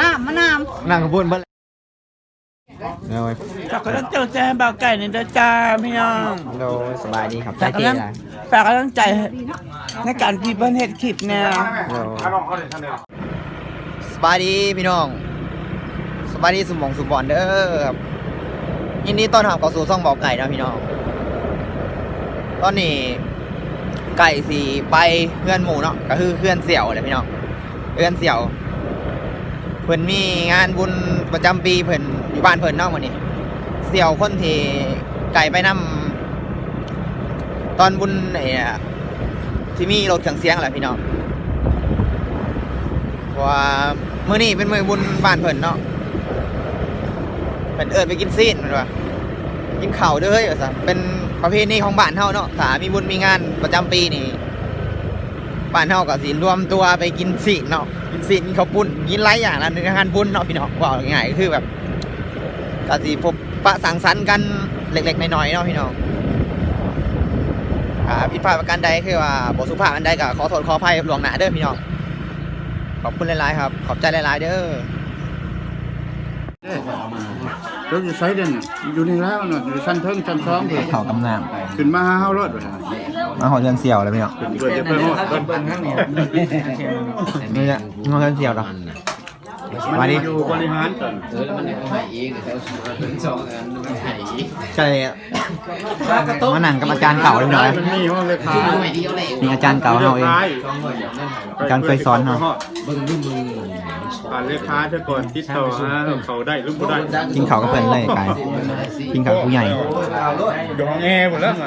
น้ำมะนาวนั่งกระปุ่นเบิ้ลเอาไว้ฝากกำลังใจแจ้บ่าวไก่ในเด้อจ้าพี่น้องโดยสบายดีครับฝากกำลังฝากกำลังใจในการที่เพิ่นเฮ็ดคลิปแนวโดยสบายดีพี่น้องสบายดีสมองสุบอนเด้อครับยินดีต้อนรับเข้าสู่ช่องบอกไก่นะพี่น้อง ตอนนี้ ไก่สีไปเพื่อนหมูเนาะก็คือเพื่อนเสี่ยวเลยพี่น้องเพื่อนเสี่ยว เพิ่นมีงานบุญประจำปีเพิ่นอยู่บ้านเพิ่นนาะมื้อนี้เสี่ยวคนที่ไก่ไปนำตอนบุญไอ้อะที่มีรถเครื่องเสียงแหละพี่น้องเพราะว่ามื้อนี้เป็นมื้อบุญบ้านเพิ่นเนาะเพิ่นเอิ้นไปกินซีนแม่นว่ากินข้าวเด้อเฮ้ยว่าซั่นเป็น ประเพณีของบ้านเฮาเนาะถ้ามีบุญมีงานประจำปีนี่บ้านเฮาก็สิรวมตัวไปกินซีนเนาะกินซีนกินข้าวปุ้นกินหลายอย่างนะในงานบุญเนาะพี่น้องว่าง่ายๆก็คือแบบก็สิพบปะสังสรรค์กันเล็กๆน้อยๆเนาะพี่น้องอ่าผิดพลาดประการใดคือว่าบทสุภาพอันใดก็ขอโทษขออภัยหลวงหนาเด้อพี่น้องขอบคุณหลายๆครับ ขอบใจหลายๆเด้อรถอ ยู่ไซด์เด่นน่ะอยู่นี่แล้วน่ะอยู่ชั้นเทิงชั้นสองเพิ่นเขากำนขึ้นมาหาเฮารถว่าซั่นำมาหอเรือนเสี่ยวเลยพี่น้องเพิ่นจะไปฮอดเพิ่นเพิ่นนี่เนี่ยมาเรือนเสี่ยวเหรอมันมาดิอยู่บริหารก่อนเออแล้วมันเอาใหายอีกเดี๋ยวเอาถึงสองอันมันใหายอีกใช่มานั่งกับอาจารย์เก่าเลยพี่น้องมันมีห้องเลขาเอาใหม่เดียวเลยนี่อาจารย์เก่าเฮาเองอาจารย์เคยสอนเนาะเบิ่งดูมือ ผ่านเลขาซะก่อนติดต่อหาเขาได้หรือบ่ได้กินข้าวกับเพื่นเลยไก่กินข้าวกับผู้ใหญ่ดองแอร์หมดแล้วไง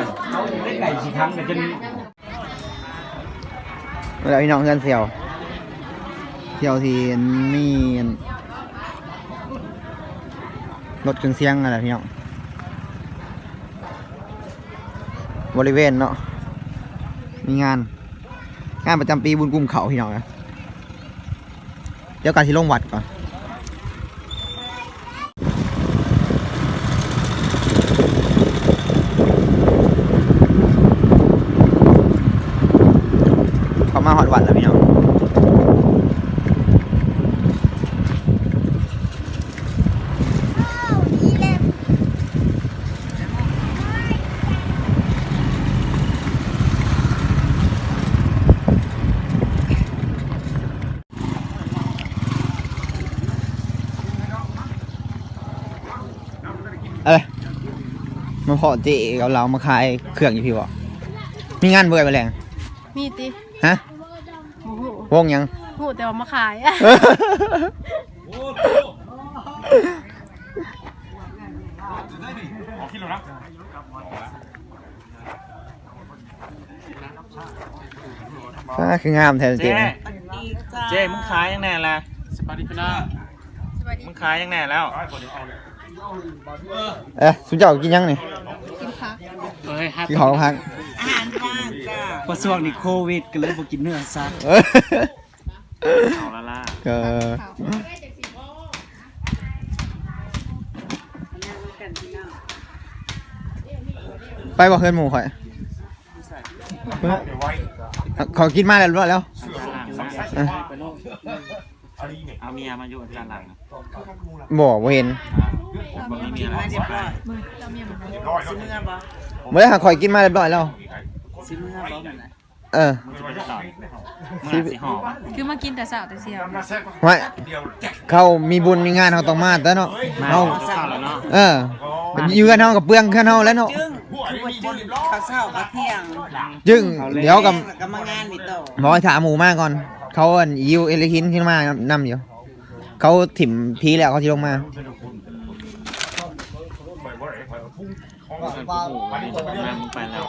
แล้วพี่น้องเรือนเสี่ยวเสี่ยวที่มีรถเครื่องเสียงอะไรพี่น้องบริเวณเนาะมีงาน งานประจำปีบุญกุมเขาพี่น้องนะ ดี๋ยวการที่ลงวัดก่อนเขามาหอดวัดแล้วพี่น้อง เอ้ยมาพอเจกับเรามาขายเครื่องอยู่พี่วะมีงานเบื่อไปแรงมีติฮะโอ้โหวงยังหูแต่ว่ามาขายก็คืองามแท้จริเจ๊งเจ๊มึงขายยังแน่ละสปาดิพนามึงขายยังแน่แล้ว เอ๊ะสุดเจ้ากินยังนี่เฮ้ยฮักินของพักอาหารว่างจ้าเพราะช่วงนี้โควิดก็เลยบ่กินเนื้อสัตว์เออเอาละล่ะเออไปบอกเพื่อนหมูข่อยขอกินมาแล้วรวดแล้วเออเอาเมียมาอยู่ด้านหลังบอกว่าเห็น มันไม่มีอะไรสิบร้อยเมื่อหาข่อยกินมาเรียบร้อยแล้ว สิเมื่อบ่แม่นน่ะเออมึงจะไปต่อมึงอาจสิหอบคือมากินแต่เสาแต่เสียวไม่เขามีบุญมีงานเขาต้องมาแต่เนาะมาเขาข้าวแล้วเนาะเอออยู่กันเฮากับเปลืองกันเฮาแล้วเนาะข้าวเช้าข้าวเที่ยงจึงเดี๋ยวกับแล้วก็มางานนี่ต่อบอกให้ถามหมูมาก่อน เขาอันยิวเอลิคินขึ้นมานำอยู่เขาถิ่มพีแล้วเขาที่ลงมาวันนี้จะ มามึงไปแล้ว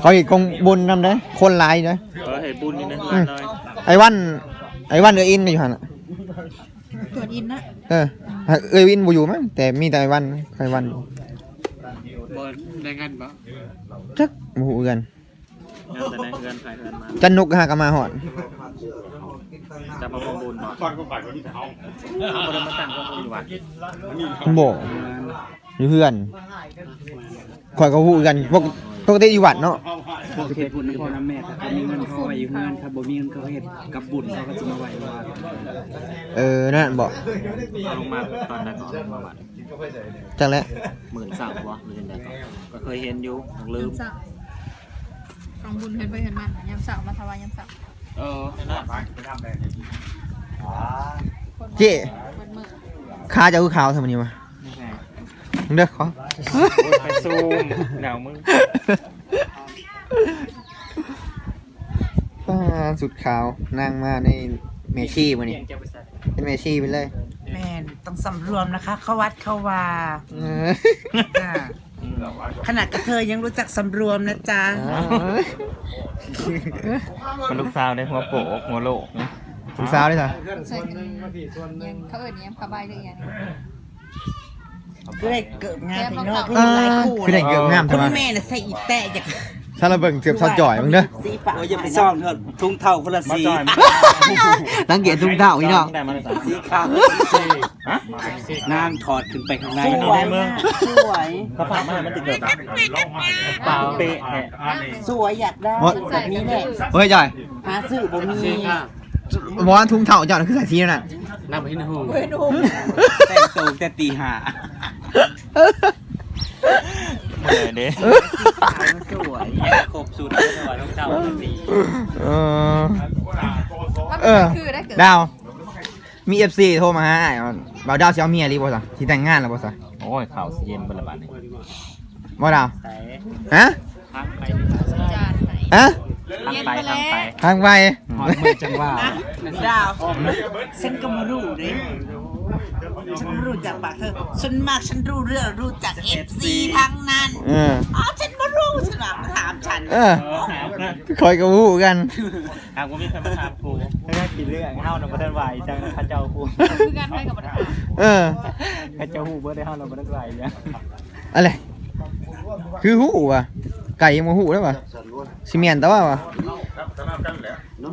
เขาอีกคงบุญนำเด้อคนหลายเด้อเออเฮ้บุญนี่นะเพื่อนเลยไอ้วันไอ้วันเอออินอยู่หันน่ะตัวอินนะเออเออวินบ่อยู่มั้งแต่มีแต่ไอ้วันไอ้วันอยู่บ่ได้งานบ่จักบ่ฮู้กันงานแต่ในเพื่อนใครเพื่อนมาจันนุกหากนมาหอด จะมาประมูลบ่ก่อนก็ฝ่ายคนที่เขาเอาไปมาตั้งประมูลอยู่วัดบ่อยู่เพื่อนข่อยก็ฮู้กันปกปกติอยู่วัดเนาะเขาเฮ็ดบุญให้พ่อน้ำแม่ถ้าเขามีเงินเขาไว้อยู่เงินครับบ่มีเงินเขาเฮ็ดกับบุญเขาก็สิมาไว้ว่าเออนั่นบอกเอาลงมาตอนนั้นก่อนมาบัดจังแล้วหมื่นสามวะหรือยังไงก็เคยเห็นอยู่ลืมยำเสาลองบุญเห็นไปเห็นมันยำเสามาถวายยำเสา เออนั่นเจ๊เปิดมือขาจะคือขาวทำไมนี่วะมึงเด้อขอไปซูมหนาวมึงป้าสุดขาวนั่งมาในเมชี่มานี่เป็นเมชี่ไปเลย แม่นต้องสำรวมนะคะ เขาวัดเขาว่าเออจ้าขนาดกระเทยยังรู้จักสำรวมนะจ๊ะ เป็นลูกสาวได้หัวโปกหัวโลกสุดสาวเลยค่ะใส่กันยังเขาเอิญยังผ้าใบหรือยังเพื่อให้เกิดงานพี่น้องเพื่อเอให้หลายอคู่คือได้เกือบงามคุใช่ไหมณแม่น่ะใส่อีแตะอยาก ซาลาเบิงเสียบซาจ่อยมึงเด้อสีฟ้าโอ้ยอย่าไปซ่องเถอะทุ่งเท่าคนละมาสีจอยตั้งเกียรติทุ่งเท่าอีน้องได้มาเลยสามสีขาวฮะนางถอดขึ้นไปข้างในสวยมากสวยเขาฝากมาให้มันติดเกิดเปล่าเป๊ะแฮะสวยอยากได้แบบนี้แหละเฮ้ยจ่อยหาซื้อบ่มีบอกว่าทุ่งเท่าจ่อยนั่นคือสายสีนั่นน่ะน้ำให้หูเว้นหุมแต่งตัวแต่ตีห้า เดี๋ยวเด้สวยครบสุดเลยว่าทุ่งเท่าสีเออมันเออคือได้เกิดดาว มีเอฟซีโทรมาหาอ้ายว่าบ่าวดาวสิเอาเมียรีบ่ซะสิแต่งงานแล้วบ่ซะโอ้ยข่าวเย็นบนระบาดนี่บ่ดาวใส่ฮะพักไปจานไหนฮะพักไปทางไปทางไป หอดมือจังว่า ดาวฉันก็มารู้เด้ ฉันรู้จักปากเธอฉันมากฉันรู้เรื่องรู้จัก FC ทั้งนั้นเอออ๋อฉันมารู้ฉันว่ามาถามฉันเออคอยกับวู้กันหากว่ามีใครมาถามกูถ้ากินเรื่องเฮาน่ะบ่ทันไหวจังข้าเจ้าฮู้คือการไปกับปัญหาเออข้าเจ้าฮู้บ่ได้เฮาน่ะบ่ทันไหวจังอะไรคือหูว่ะไก่ยังมาหูแล้วว่ะซิเมียนแต่ว่าวะ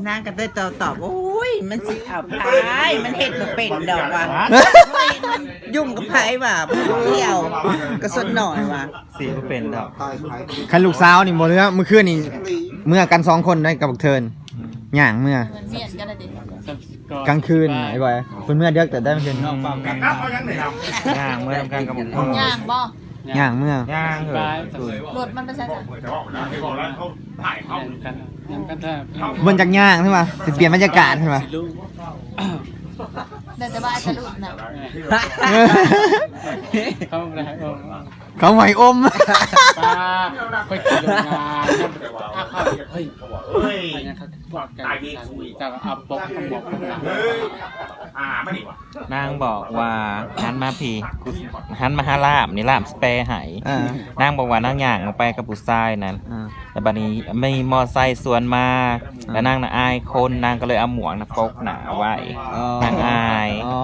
นางก็ได้ตอบตอบโอ้ย มันสิเอาพายมันเห็ดมาเป็นดอกว่ะมันยุ่งกับไผว่ะมันเที่ยวก็สนหน่อยว่ะสีก็เป็นแล้วคันลูกสาวนี่หมดเลยครับเมื่อคืนนี่เมื่อกันสองคนได้กับบักเทินหย่างเมื่อเหมือนเมียนกันเลยดิกลางคืนไอ้บอยคุณเมื่อเดือกแต่ได้ไม่เกินน้องเปล่ากันย่างเมื่อทำการกับผมย่างบ่ห ย่างเมื่อ ย่างเหรอรถมันไปใช่จ้ะกันน้ำกันถ้าบนจากย่างใช่ไหมจะเปลี่ยนบรรยากาศใช่ไหมลูกแต่แต่ว่าไอ้ตะลุดน่ะเขาอะไรเออเขาไหวอมป้าไปกินโรงงานถ้าเขาเฮ้ยเฮ้ยเขาบอกกันแต่อับบอกบอกคนหลังนางบอกว่าหันมาพี่กูหันมาหาลาบนี่ลาบสเปรย์ใหายอ่า นางบอกว่านางย่างออกไปกับผู้ชายนั้นอ่าแต่บัดนี้ไม่มอไซค์สวนมา แล้วนางน่ะอายคนนางก็เลยเอาหมวกนะปกหนาไว้นางอาย อ๋อ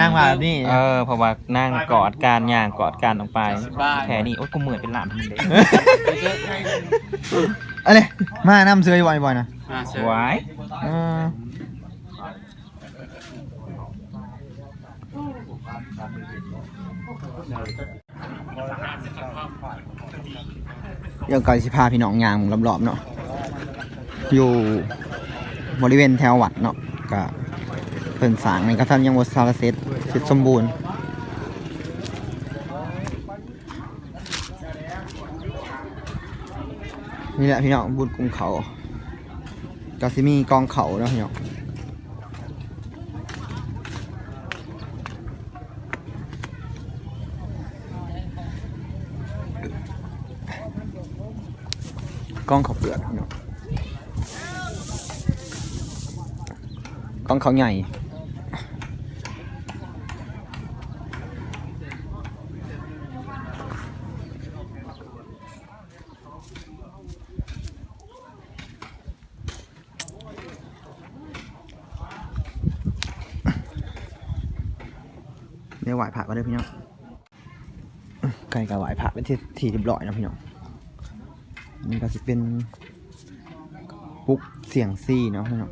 นั่งมาแบบนี้ เออเพราะว่านางกอดการย่างกอดการออกไปแค่นี้โอ้ยกูเหมือนเป็นหลานมึงเลยอะไรมาน้ำเสือบ่อยบ่อยๆนะอ่าใช่ไว้ายเออเดี๋ยวก่อนสิพาพี่น้องยางรอบๆเนาะอยู่บริเวณแถววัดเนาะก็เพิ่นสร้างในกระทันยังบ่ซาเสร็จเสร็จสมบูรณ์ นี่แหละพี่น้องบุญกรุงเขาก็สิมีกองเขาเนาะพี่น้องกองเขาเปลือกพี่น้องกองเขาใหญ่ เดี๋ยวไหวผ่าก็ได้อพี่น้องไก่กับไหวผ่าเป็นที่ที่เรียบร้อยนะพี่น้องนี่ก็จะเป็นปุ๊กเสียงซี่เนาะพี่น้อง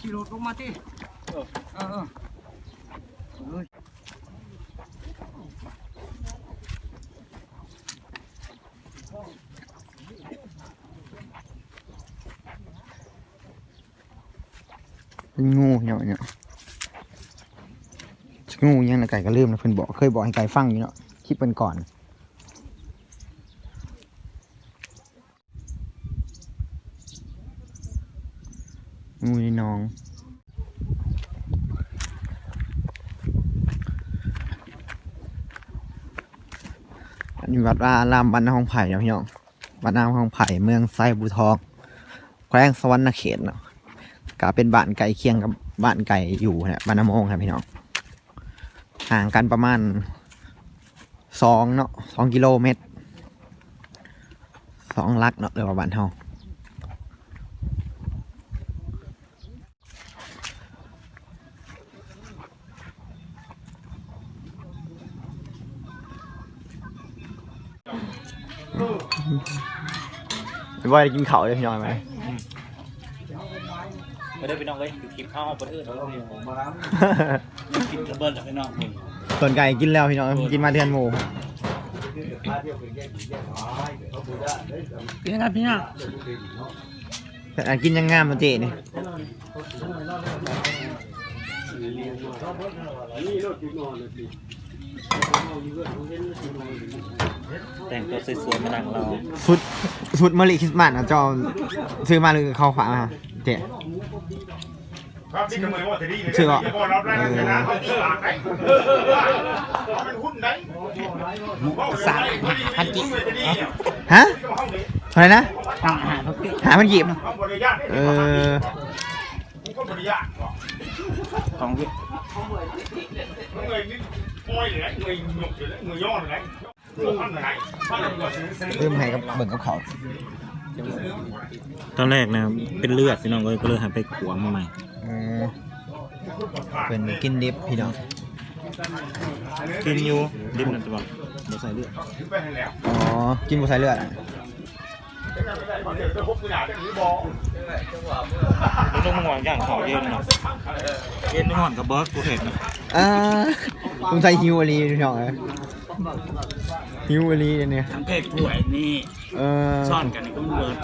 ขี่รถลงมาที่เออเออเป็นงูเนาะเนี่ยงูยังนะไก่ก็ลืมนะเพิ่อนบอกเคยบอกให้ไก่ฟังอยู่เนาะคลิปเพิ่นก่อนงูในหน้อง อันนี้ ว่าอารามบ้านนาห้องไผ่นะพี่น้องบ้านนาห้องไผ่เมืองไซบูทองแขวงสวรรณเขตเนาะก็เป็นบ้านไก่เคียงกับบ้านไก่อยู่เนี่ยบ้านน้ำโมงครับพี่น้องห่างกันประมาณสองเนาะสองกิโลเมตรสองลักเนาะเรียกว่าบ้านเฮา ไม่ว่าได้กินข้าวเลยพี่น้องไหมไม่ได้ไปน้องเลยคือคลิปเข้าประเทศเรากินกระเบิดจากพี่น้องคุณส่วนไก่กินแล้วพี่น้องกินมาเดือนหมูเป็นยังไงพี่น้องแต่อันกินยังงามมาเจนี่ แต่งตัวสวยๆมานั่งเราชุดชุดมะลิคริสต์มาสอะจอซื้อมาหรือเขาฝากมาเจ๊ครับที่ทำไมว่าจะดีเลยชื่อว่าย่าบอกรับได้นะนะเอาที่หลักไหนเอาเป็นหุ้นไหนสามพันกิฮะอะไรนะต้องหาพักกิหามันหยิบเอาบริญาตเออก็บริญาตของพี่ เงยนี่ปล่อยเลยเงยหยกเลยเงยย้อนเลยพันไหนพันไหนก่อนซื้อเริ่มให้กับเบิ่งกับเขาตอนแรกนะเป็นเลือดพี่น้องเลยก็เลยหันไปขวมาใหม่เออเป็นกินดิบพี่น้องกินอยู่ดิบนั่นจะบอกไม่ใส่เลือดไปให้แล้วอ๋อกินบุใส่เลือดอะเดี๋ยวจะพบกระดาษอย่างนี้บอกไม่ต้องห่วงอย่างขอเย็นเนาะเย็นไม่ห่อนกับเบิร์กกูเห็นนะอ่า ลุงใส่ฮิวอลีพี่น้องเลยฮิวอลีเนี่ย ทั้งเพศป่วยนี่เออซ่อนกันนี่ก็มันเบิร์ด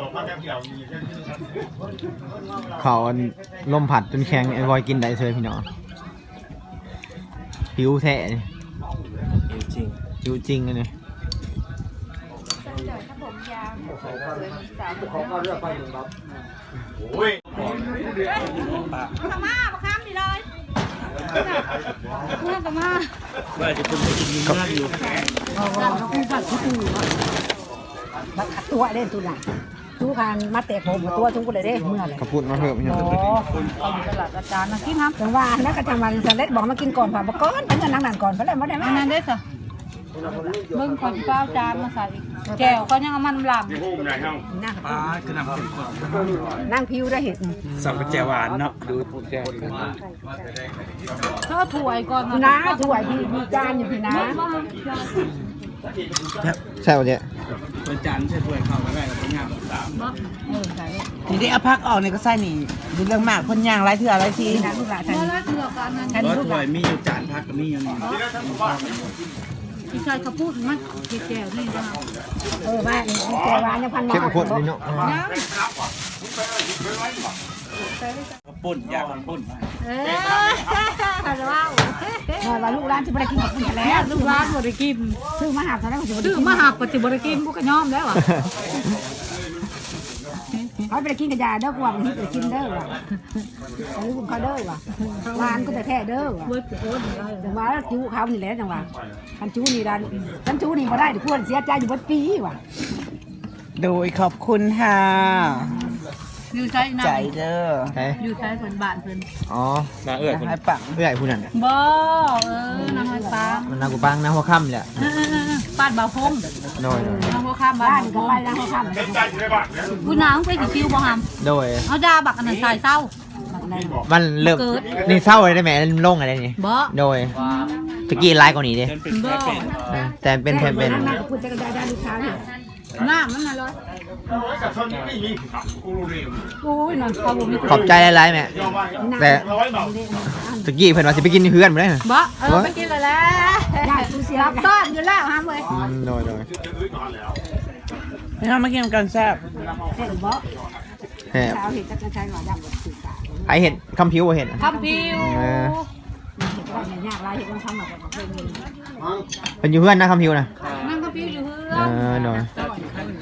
สองพันแก้วเดียวมีแค่เขาอันลมผัดจนแข็งไอ้บอยกินได้เลยพี่น้องหิวแท้นี่จริงหิวจริงอันนี้ โอ้ยว่าจะเป็นกินเนื้ออยู่ตัวเล่นตัวน่ะทุกการมาเตะผมกับตัวทุกคนเลยเด้เมื่อเลยเขาพูดมาเพิ่มพี่น้องเอาอยู่ตลาดอาจารย์นะที่น้ำถึงว่าแล้วก็จะมาสำเร็จบอกมากินก่อนผ่านมาก่อนเป็นเงินนั่งนั่นก่อนเพราะอะไรไม่ได้มาอันนั้นได้สะ เบิ่งคนเป้าจานมาใส่แก้วเขายังเอามันหลังที่พูดไหนเฮานั่งปลาคือนำเป็นคนนั่งพิวได้เห็นสับกระเจียวหวานเนาะดูเขาถ่วยก่อนพี่นะถวยพี่มีจานอยู่พี่นะใช่ป่ะเจ๊เป็นจานใช่ถ้วยข้าวแล้วแม่กับเป็นงามทีนี้เอาพักออกเนี่ยก็ใส่นี่ดูเรื่องมากคนย่างไรเถื่อไรทีพี่นะลูกหลานฉันแล้วเถื่อกันนั้นฉันเพราะลูกหถ้วลายนมีอยู่จานพักก็มีอยู่นี่ พี่ชายเขาพูดมันแก้วนี่นะเออว่ามีแกวานยังพันเข้มข้นพี่เน้องปุ่นยากปุ่นเออว้าวเออว่าลูกร้านจะไปกินกับคุณแล้วลูกร้านบริกินซื้อมาหาตอนนั้นก็จะซื้อมาหักปฏิบริกินพวกกระย่อมแล้วอะ เขาไปกินกับยาเด้อกว่ามันไปกินเด้อว่ะอันนี้คุณเขาเด้อว่ะวานก็แต่แท้เด้อว่ะเว้ยโอ้ยได้จังหวะจูเขานี่แหละจังหวะคันจูนี่ดันคันจูนี่บ่ได้เดี๋ยวควรเสียใจอยู่เบดปีว่ะ โดยขอบคุณค่ะอยู่ใช้นะใจเด้อใช่อยู่ใช้เพิ่นบ้านเพิ่นอ๋อมาเอื้อคุณให้ปังเพื่อไอ้ผู้นั้นบ่เออน้ำมันปลามันนากูปังนะหัวค่ำแหละ ปาดบ่าวพงโดยน้องบ่ข้ามบ้าบ้านนก็ไปแล้วเขาทำเต็มใจอยู่ในบ้านเนี่ยผู้นางไปสิคิวบ่หามโดยเอาดาบักอันนั้นใส่เศร้ามันเริ่มเกิดนี่เศร้าเลยได้ไหมลงอะไรนี่บ่โดยตะกี้ไลน์กว่านี้ดิเป็นแพ้เป็นเออแต่เป็นแพมเป็นนั่งกับพูดจะกระจายได้ลูกค้าเนี่ยน้ำมันน่ะร้อย กับเท่านี้ไม่มีครับกูรู้เร็วโอ้ยนอนเขาบ่มีขอบใจหลายๆแม่ยอมว่าแต่ร้อยเบาตะกี้เพิ่นว่าสิไปกินเพื่อนบ่ได้เหรอบ่เออไปกินเลยแหล้วได้กูเสียรับต้อนอยู่แล้วฮะเว้ยอืมโดยโดยไม่ทำมากินกันแซ่บเห็นบ่แฮะสาวเห็นจะกระจายหน่อยดำแบบสื่อสารไอเห็ดคำผิวบ่เห็ดอะทำพิวเออเห็นว่าเนี่ยยากไรเห็นต้องทำแบบแบบเป็นเงินเพิ่นอยู่เพื่อนนะคำผิวนะนั่งทำพิวอยู่เฮือเอนอโดยต้อนเขาทำเว้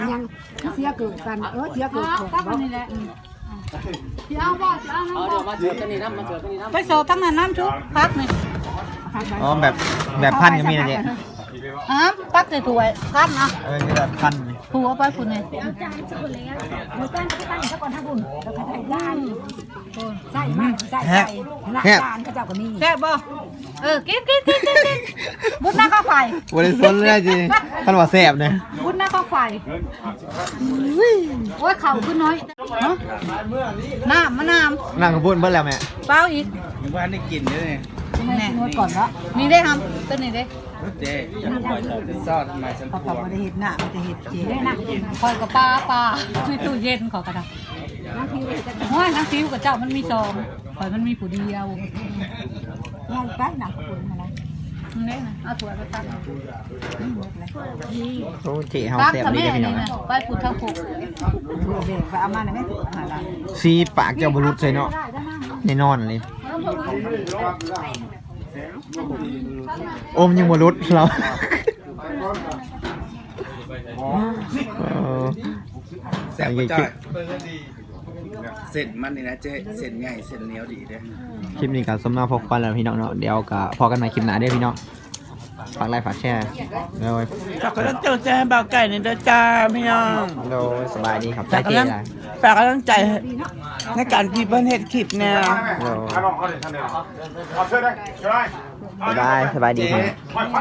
ยยังเสียเกิดกัน เออเสียเกิดเอาของตั้งบ่นี่แหละพี่เอาบ่พี่เอาน้ำบ่มาเจอกันนี่น้ำมาเจอกันนี่น้ำไปโซทั้งนั้นน้ำชุบพักนี่อ๋อแบบแบบพันก็มีนะเนี่ย อ้ามตักใส่ถ้วยพันอะเออมีแบบพันผัวไปคุณเนี่ยมือตั้งก็ตั้งซะก่อนทั้งบุญแล้วก็ได้ด้านใส่มากใส่ใส่หลักการก็เจ้าก็มีแซ่บบ่เออกินกินกินกินกินบุญหน้าข้าวไฟบ่ได้สนเลยจริงคันว่าแซ่บเนี่ยบุญหน้าข้าวไฟโอ้ยเข่าขึ้นน้อยเนาะน้ำมะนาวนั่งกับพูดเบิ่แล้วแม่เปล่าอีกยังว่าได้กินด้วยแน่นวดก่อนละนี่ได้ทำตัวนี้ได้ เจ๊ยังปล่อยซอดทำไมฉันพวงไม่ได้เห็นหน้าไม่ได้เห็นเจ๊ได้นะคอยกับปลาปลาในตู้เย็นขอกระดาษน้ำพิวจะห้อยทั้งฟิวกับเจ้ามันมีซองคอยมันมีผู้เดียวง่ายไปหนักคุณอะไรนี่ได้นะเอาถั่วไปตักโอ้เจ๋เฮาตักแซ่บกับดีแม่เด้อพี่น้นี่องนะไปพูดทั้งผูกถั่วเบรกไปเอามาในแม่ถั่วอะไรซีปากเจ้าบ่รุดใส่เนาะแน่นอนเลย อมยังบ่รุดเราเออแซ่บจ้อยเส้นมันนี่นะเจ๊เส้นใหญ่เส้นเหนียวดีเด้คลิปนี้ก็สมนาพกกันแล้วพี่น้องเนาะเดี๋ยวก็พอกันใหม่คลิปหน้าเด้อพี่น้อง ฝากไลค์ฝากแชร์โดยฝากกำลังใจให้บ่าวไก่ในเด้อจ้าพี่น้องโดยสบายดีครับใจฝากเจ๊กำลังได้ฝากกำลังใจในการที่เพิ่นเฮ็ดคลิปแนวโดยเอาลองเขาเลยท่านเดียวเอาเสื้อได้เสื้อได้บ๊ายบายสบายดีครับไม่พัด